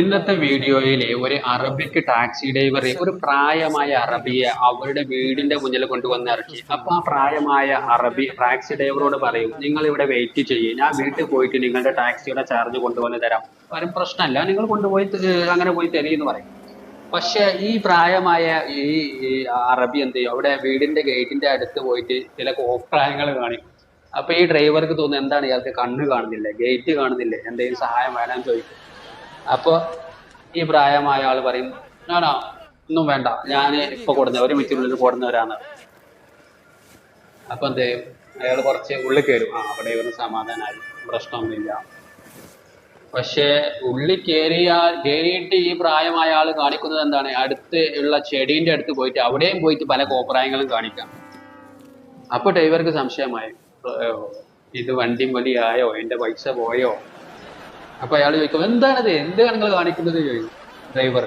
ഇന്നത്തെ വീഡിയോയിലെ ഒരു അറബിക്ക് ടാക്സി ഡ്രൈവർ ഒരു പ്രായമായ അറബിയെ അവരുടെ വീടിന്റെ മുന്നിൽ കൊണ്ടുവന്ന് ഇറക്കി. അപ്പൊ ആ പ്രായമായ അറബി ടാക്സി ഡ്രൈവറോട് പറയും നിങ്ങൾ ഇവിടെ വെയിറ്റ് ചെയ്യും. ഞാൻ വീട്ടിൽ പോയിട്ട് നിങ്ങളുടെ ടാക്സിയുടെ ചാർജ് കൊണ്ടുവന്ന് തരാം. വരും പ്രശ്നമല്ല നിങ്ങൾ കൊണ്ടുപോയി അങ്ങനെ പോയി തരീന്ന് പറയും. പക്ഷെ ഈ പ്രായമായ ഈ അറബി എന്ത് ചെയ്യും? അവിടെ വീടിന്റെ ഗേറ്റിന്റെ അടുത്ത് പോയിട്ട് ചില കോപ്രായങ്ങൾ കാണിക്കും അപ്പൊ ഈ ഡ്രൈവർക്ക് തോന്നുന്നു എന്താണ് ഇയാൾക്ക് കണ്ണ് കാണുന്നില്ലേ? ഗേറ്റ് കാണുന്നില്ലേ? എന്തെങ്കിലും സഹായം വേണമെന്ന് ചോദിക്കും. അപ്പൊ ഈ പ്രായമായ ആൾ പറയും ഞാനോ ഒന്നും വേണ്ട. ഞാൻ ഇപ്പൊ കൊടുന്ന ഒരു മിനിറ്റിനുള്ളിൽ കൊടുന്നവരാണ്. അപ്പൊ എന്ത് അയാൾ കുറച്ച് ഉള്ളിൽ കയറും. ആ അവിടെ ഒരു സമാധാനമായി പ്രശ്നമൊന്നുമില്ല. പക്ഷേ ഉള്ളിൽ കയറിയാൽ കയറിയിട്ട് ഈ പ്രായമായ ആൾ കാണിക്കുന്നത് എന്താണ്? അടുത്ത് ഉള്ള ചെടീന്റെ അടുത്ത് പോയിട്ട് അവിടെയും പോയിട്ട് പല കോപ്രായങ്ങളും കാണിക്കാം. അപ്പൊ ഡ്രൈവർക്ക് സംശയമായി. ഇത് വണ്ടി വലിയായോ എന്റെ പൈസ പോയോ? അപ്പൊ അയാൾ ചോദിക്കും എന്താണത്? എന്താണ് നിങ്ങൾ കാണിക്കുന്നത്? ചോദിക്കും ഡ്രൈവർ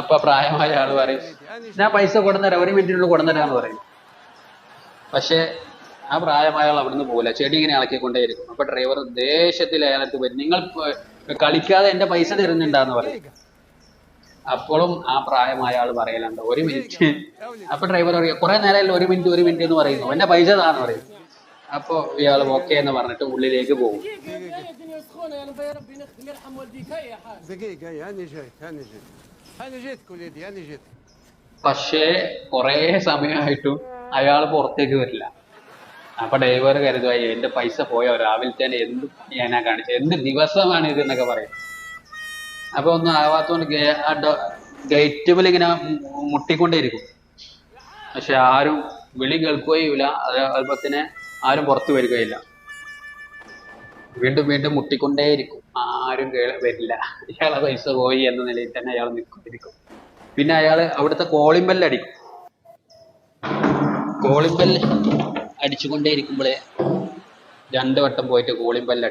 അപ്പൊ പ്രായമായ ആൾ പറയും ഞാൻ പൈസ കൊടുന്നരാം ഒരു മിനിറ്റിനുള്ളിൽ കൊടുന്നരാന്ന് പറയും. പക്ഷെ ആ പ്രായമായ ആൾ അവിടുന്ന് പോകില്ല ചെടി ഇങ്ങനെ ഇളക്കിക്കൊണ്ടേയിരിക്കും. അപ്പൊ ഡ്രൈവർ ദേഷ്യത്തിൽ അയാൾക്ക് വരും നിങ്ങൾ കളിക്കാതെ എന്റെ പൈസ തരുന്നുണ്ടാന്ന് പറയും. അപ്പോഴും ആ പ്രായമായ ആൾ പറയലുണ്ട് ഒരു മിനിറ്റ്. അപ്പൊ ഡ്രൈവർ പറയുക കുറെ നേരമല്ല ഒരു മിനിറ്റ് ഒരു മിനിറ്റ് എന്ന് പറയുന്നു. എന്റെ പൈസ താന്ന് പറയും. അപ്പൊ ഇയാൾ ഓക്കെ എന്ന് പറഞ്ഞിട്ട് ഉള്ളിലേക്ക് പോകും. പക്ഷേ കൊറേ സമയമായിട്ടും അയാൾ പുറത്തേക്ക് വരില്ല. അപ്പൊ ഡ്രൈവർ കരുതുവായി എന്റെ പൈസ പോയ? രാവിലെ തന്നെ എന്ത് ഞാനാ കാണിച്ചത്? എന്ത് ദിവസമാണ് ഇത്? എന്നൊക്കെ പറയും. അപ്പൊ ഒന്നും ആവാത്തോണ്ട് ഗേ- ആ പോലെ ഇങ്ങനെ മുട്ടിക്കൊണ്ടേയിരിക്കും. പക്ഷെ ആരും വിളി കേൾക്കുകയില്ല അതേപോലെ തന്നെ ആരും പുറത്തു വരികയില്ല. വീണ്ടും വീണ്ടും മുട്ടിക്കൊണ്ടേയിരിക്കും. ആരും വരില്ല. ഇയാളെ പൈസ പോയി എന്ന നിലയിൽ തന്നെ അയാൾ നിൽക്കും പിന്നെ അയാൾ അവിടുത്തെ കോളിംഗ് ബെല്ലടിക്കും കോളിംഗ് ബെല്ല് അടിച്ചുകൊണ്ടേ ഇരിക്കുമ്പോഴേ രണ്ട് വട്ടം പോയിട്ട് കോളിംഗ് ബെല്ല്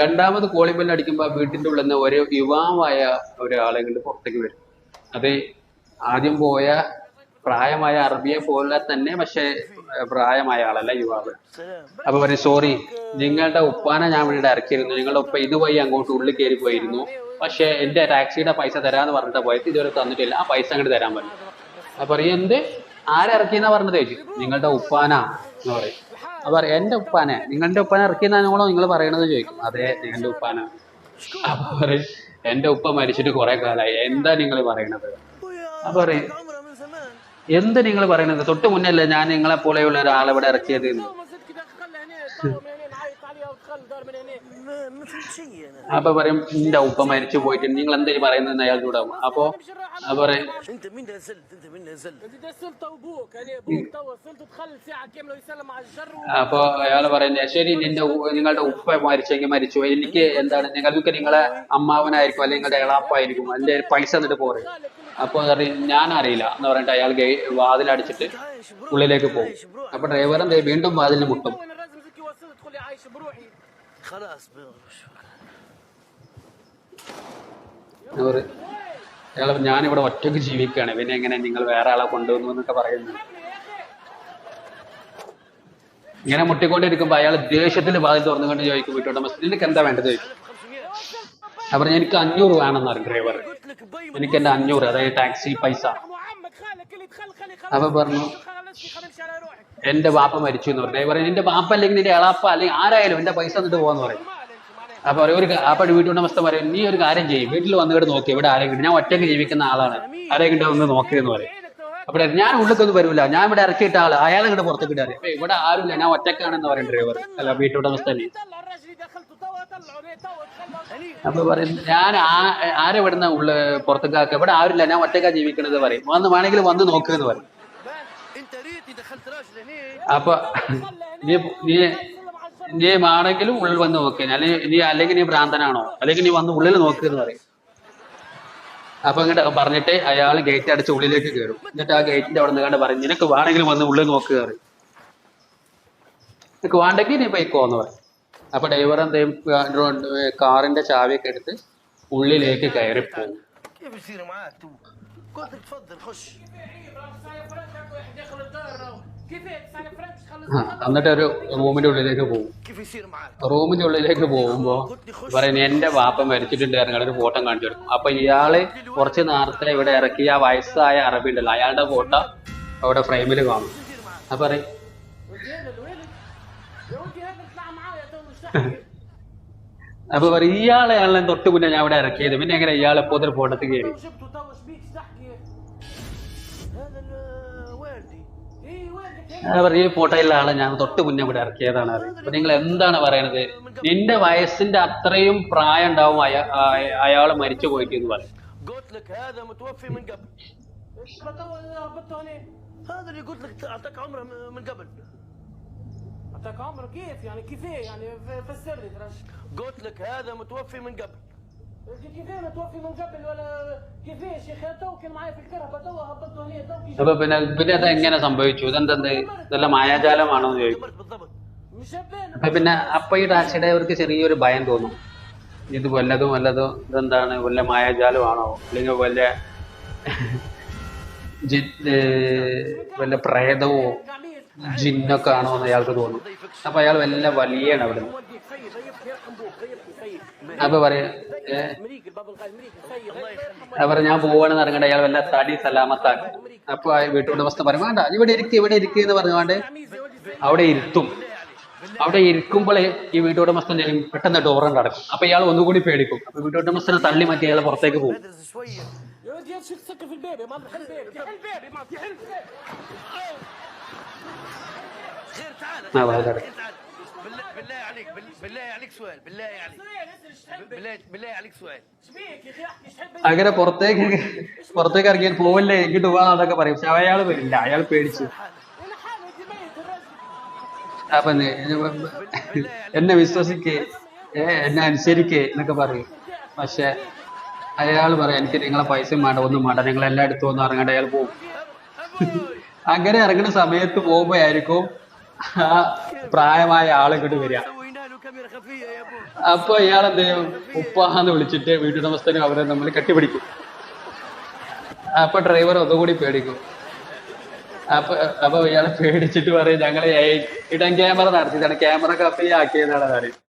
രണ്ടാമത് കോളി ബെല്ല് അടിക്കുമ്പോൾ വീട്ടിന്റെ ഉള്ളിൽ നിന്ന് ഒരു യുവാവായ ഒരാളെ പുറത്തേക്ക് വരും. അത് ആദ്യം പോയ പ്രായമായ അറബിയെ പോലെ തന്നെ പക്ഷെ പ്രായമായ ആളല്ല യുവാവ്. അപ്പൊ പറയും സോറി നിങ്ങളുടെ ഉപ്പാനെ ഞാൻ ഇവിടെ ഇറക്കിയിരുന്നു നിങ്ങളുടെ ഉപ്പ ഇതുവഴി അങ്ങോട്ട് ഉള്ളിൽ കയറി പോയിരുന്നു. പക്ഷെ എന്റെ ടാക്സിയുടെ പൈസ തരാന്ന് പറഞ്ഞിട്ട് പോയത്. ഇതുവരെ തന്നിട്ടില്ല. ആ പൈസ അങ്ങോട്ട് തരാൻ പറഞ്ഞു. അപ്പൊ പറയും എന്ത്? ആരിറക്കിയെന്നാ പറഞ്ഞത് ചേച്ചി? നിങ്ങളുടെ ഉപ്പാന എന്ന് പറയും. അപ്പൊ പറയും എന്റെ ഉപ്പാനെ? നിങ്ങളുടെ ഉപ്പാന ഇറക്കിയെന്നാണോ നിങ്ങൾ പറയണത് ചോദിക്കും. അതെ നിങ്ങളുടെ ഉപ്പാന. അപ്പൊ പറയും എന്റെ ഉപ്പ മരിച്ചിട്ട് കൊറേ കാലായി. എന്താ നിങ്ങൾ പറയണത്? അപ്പൊ പറയും എന്ത് നിങ്ങൾ പറയണത്? തൊട്ട് മുന്നല്ലേ ഞാൻ നിങ്ങളെ പോലെയുള്ള ഒരാളെ ഇവിടെ ഇറക്കിയത്? അപ്പൊ പറയും നിന്റെ ഉപ്പ മരിച്ചു പോയിട്ട് നിങ്ങൾ എന്താ പറയുന്നത് അയാൾ ചൂടാവും അപ്പൊ പറയും അപ്പൊ അയാൾ പറയുന്നത് ശരി നിന്റെ നിങ്ങളുടെ ഉപ്പ മരിച്ചെങ്കിൽ മരിച്ചു എനിക്ക് എന്താണ് നിങ്ങൾക്ക് നിങ്ങളെ അമ്മാവനായിരിക്കും അല്ലെങ്കിൽ നിങ്ങളുടെ ഇളാപ്പായിരിക്കും. എന്റെ പൈസ എന്നിട്ട് പോരെ. അപ്പൊ ഞാൻ അറിയില്ല എന്ന് പറഞ്ഞിട്ട് അയാൾ വാതിലടിച്ചിട്ട് ഉള്ളിലേക്ക് പോകും. അപ്പൊ ഡ്രൈവർ എന്താ വീണ്ടും വാതിലിന് മുട്ടും. خلاص بروح അവർ അയാൾ ഞാനിവിടെ ഒറ്റയ്ക്ക് ജീവിക്കുകയാണ് പിന്നെ എങ്ങനെ നിങ്ങൾ വേറെ ആളെ കൊണ്ടുവന്നു എന്നൊക്കെ പറയുന്നു ഇങ്ങനെ മുട്ടിക്കൊണ്ടിരിക്കുമ്പോ അയാൾ ദേഷ്യത്തിൽ വാതിൽ തുറന്നുകൊണ്ട് ചോദിക്കും വീട്ടുടമസ്ഥ നിനക്ക് എന്താ വേണ്ടത് ചോദിക്കും അവർ എനിക്ക് അഞ്ഞൂറ് വേണമെന്ന് പറയും ഡ്രൈവർ قلت لك باي എനിക്ക് എന്റെ അഞ്ഞൂറ് അതായത് ടാക്സി പൈസ مو عمك خالك اللي تخل خلي അപ്പൊ خلاص പറഞ്ഞു എന്റെ ബാപ്പ മരിച്ചു എന്ന് പറഞ്ഞു. പറയും എന്റെ ബാപ്പ അല്ലെങ്കിൽ നിന്റെ എളാപ്പ അല്ലെങ്കിൽ ആരായാലും എന്റെ പൈസ എന്നിട്ട് പോവാന്ന് പറയും. അപ്പൊ പറയും ഒരു അപ്പഴ് വീട്ടുടമസ്ഥ പറയും നീ ഒരു കാര്യം ചെയ്യും. വീട്ടിൽ വന്നിട്ട് നോക്കി ഇവിടെ ആരെങ്കിലും ഞാൻ ഒറ്റയ്ക്ക് ജീവിക്കുന്ന ആളാണ്. ആരെങ്കിലും ഒന്ന് നോക്കിയെന്ന് പറയും. അപ്പൊ ഞാൻ ഉള്ളിക്കൊന്നും വരൂല. ഞാൻ ഇവിടെ ഇറക്കിയിട്ട ആൾ. അയാൾ ഇങ്ങോട്ട് പുറത്തേക്ക് ഇടാറ് അപ്പൊ ഇവിടെ ആരുമില്ല. ഞാൻ ഒറ്റക്കാണെന്ന് പറയും ഡ്രൈവർ. അല്ല വീട്ടുടമസ്ഥനെ അപ്പൊ പറയും ഞാൻ ആരെ ഇവിടുന്ന് ഉള്ള പുറത്തേക്കാക്ക ഇവിടെ ആരുമില്ല. ഞാൻ ഒറ്റക്കാ ജീവിക്കണത് പറയും. വന്ന് വേണമെങ്കിൽ വന്ന് നോക്കുക എന്ന് പറയും. അപ്പൊ നീ നീ നീ ആണെങ്കിലും ഉള്ളിൽ വന്ന് നോക്കുക അല്ലെങ്കിൽ നീ അല്ലെങ്കിൽ നീ ഭ്രാന്തനാണോ? അല്ലെങ്കിൽ നീ വന്ന് ഉള്ളിൽ നോക്കുമെന്ന് പറയും. അപ്പൊ ഇങ്ങോട്ട് പറഞ്ഞിട്ട് അയാൾ ഗേറ്റ് അടിച്ച് ഉള്ളിലേക്ക് കയറും എന്നിട്ട് ആ ഗേറ്റിന്റെ അവിടെ നിന്ന് കണ്ട് പറയും നിനക്ക് വേണമെങ്കിലും വന്ന് ഉള്ളിൽ നോക്ക് പറയും. നിനക്ക് വേണ്ടെങ്കിൽ നീ പോയിക്കോ എന്ന് പറയും. അപ്പൊ ഡ്രൈവർ എന്തെയും കാറിന്റെ ചാവിയൊക്കെ എടുത്ത് ഉള്ളിലേക്ക് കയറി പോകും كيف يصير معاك تو قلت لك تفضل خش كيف تسعة فرنك ആ, എന്നിട്ട് ഒരു റൂമിന്റെ ഉള്ളിലേക്ക് പോകും كيف يصير معاك റൂമിന്റെ ഉള്ളിലേക്ക് പോകുമ്പോ പറയുന്നത് എന്റെ വാപ്പ മരിച്ചിട്ടുണ്ട് ഇറങ്ങാൻ ഒരു ഫോട്ടോ കാണിച്ചു കൊടുക്കും അപ്പൊ ഇയാള് കുറച്ച് നേരത്തെ ഇവിടെ ഇറക്കിയ ആ വയസ്സായ അറബി ഉണ്ടല്ലോ അയാളുടെ ഫോട്ടോ അവിടെ ഫ്രെയിമിൽ കാണും അപ്പൊ പറയും ولدي هذا الولد يا ولدي هذا اطلع معايا تو مش تحكي അപ്പൊ പറയും ഇയാളെയാണല്ലോ തൊട്ട് മുന്നേ ഞാൻ ഇവിടെ ഇറക്കിയത് പിന്നെ എങ്ങനെ ഇയാൾ എപ്പോ ഒരു ഫോട്ടോത്തിൽ കയറി ഞാൻ പറയും ഈ ഫോട്ടോയിലുള്ള ആളെ ഞാൻ തൊട്ട് മുന്നേ ഇവിടെ ഇറക്കിയതാണ് അത് അപ്പൊ നിങ്ങൾ എന്താണ് പറയണത് നിന്റെ വയസ്സിന്റെ അത്രയും പ്രായം ഉണ്ടാവും അയ- അയ- അയാള് മരിച്ചു പോയിട്ട് എന്ന് പറയും قلت لك هذا متوفي من قبل ايش تو هبطته هنا هذا اللي قلت لك اعطاك عمره م- من قبل اعطاك عمره كيف يعني كيف إيه؟ يعني ف- فسر لي ترى قلت لك هذا متوفي من قبل അപ്പൊ പിന്നെ പിന്നെ അത് എങ്ങനെ സംഭവിച്ചു ഇതെന്തെന്ത് ഇതെല്ലാം മായാജാലമാണോ ചോദിച്ചു ചോദിക്കും പിന്നെ അപ്പൊ ഈ ടാക്സി ഡ്രൈവർക്ക് ചെറിയൊരു ഭയം തോന്നും ഇത് വല്ലതും വല്ലതും ഇതെന്താണ് വല്ല മായാജാലമാണോ അല്ലെങ്കിൽ വല്ല വല്ല പ്രേതവോ ജിന്നൊക്കെ ആണോ എന്ന് അയാൾക്ക് തോന്നും അപ്പൊ അയാൾ വല്ല വലിയാണ് അവിടുന്ന് അപ്പൊ പറയാ അവർ ഞാൻ പോവാണെന്ന് ഇറങ്ങണ്ട അയാൾ വല്ല തടി സലാമത്താക്കും അപ്പൊ വീട്ടുടമസ്ഥ പറയും വേണ്ട ഇവിടെ ഇരിക്കും ഇവിടെ ഇരിക്കുന്ന എന്ന് പറഞ്ഞുകൊണ്ട് അവിടെ ഇരുത്തും. അവിടെ ഇരിക്കുമ്പോഴേ ഈ വീട്ടുടമസ്ഥൻ പെട്ടെന്ന് ഡോറൻ അടക്കും. അപ്പൊ ഇയാൾ ഒന്നുകൂടി പേടിക്കും. അപ്പൊ വീട്ടുടമസ്ഥനെ തള്ളി മാറ്റി അയാൾ പുറത്തേക്ക് പോകും. ആ വാ يا ولدي شو تسكر في البيبي ما تحل البيبي تحل البيبي ما تحل البيبي خير تعال ما بعد ذلك. خير تعال بالله, بالله عليك بال- بالله عليك سؤال بالله عليك بالله بالله عليك سؤال شبيك يا اخي احكي ايش تحب അങ്ങനെ പുറത്തേക്ക് പുറത്തേക്ക് ഇറങ്ങിയാൽ പോവല്ലേ ഇങ്ങോട്ട് പോവാന്നൊക്കെ പറയും പക്ഷെ അയാൾ വരില്ല അയാൾ പേടിച്ചു انا حالي ودي ميت الرجل അപ്പൊ നി- എന്നെ വിശ്വസിക്കേ ഏ എന്നെ അനുസരിക്കേ എന്നൊക്കെ പറയും പക്ഷെ അയാൾ പറയാം എനിക്ക് നിങ്ങളെ പൈസയും വേണ്ട ഒന്നും വേണ്ട നിങ്ങൾ എല്ലാം എടുത്തു വന്ന് ഇറങ്ങേണ്ട അയാൾ പോകും അങ്ങനെ ഇറങ്ങുന്ന സമയത്ത് പോകുമ്പോഴായിരിക്കും ആ പ്രായമായ ആൾ ഇങ്ങോട്ട് വരിക. അപ്പൊ ഇയാൾ എന്ത് ചെയ്യും? ഉപ്പാന്ന് വിളിച്ചിട്ട് വീട്ടുടമസ്ഥനും അവരെ നമ്മൾ കെട്ടിപ്പിടിക്കും. അപ്പൊ ഡ്രൈവർ ഒന്നുകൂടി പേടിക്കും. അപ്പൊ അപ്പൊ ഇയാളെ പേടിച്ചിട്ട് പറയും ഞങ്ങൾ ഇടം ക്യാമറ നടത്തിയതാണ്. ക്യാമറ കപ്പി ആക്കിയതാണ് പറയും.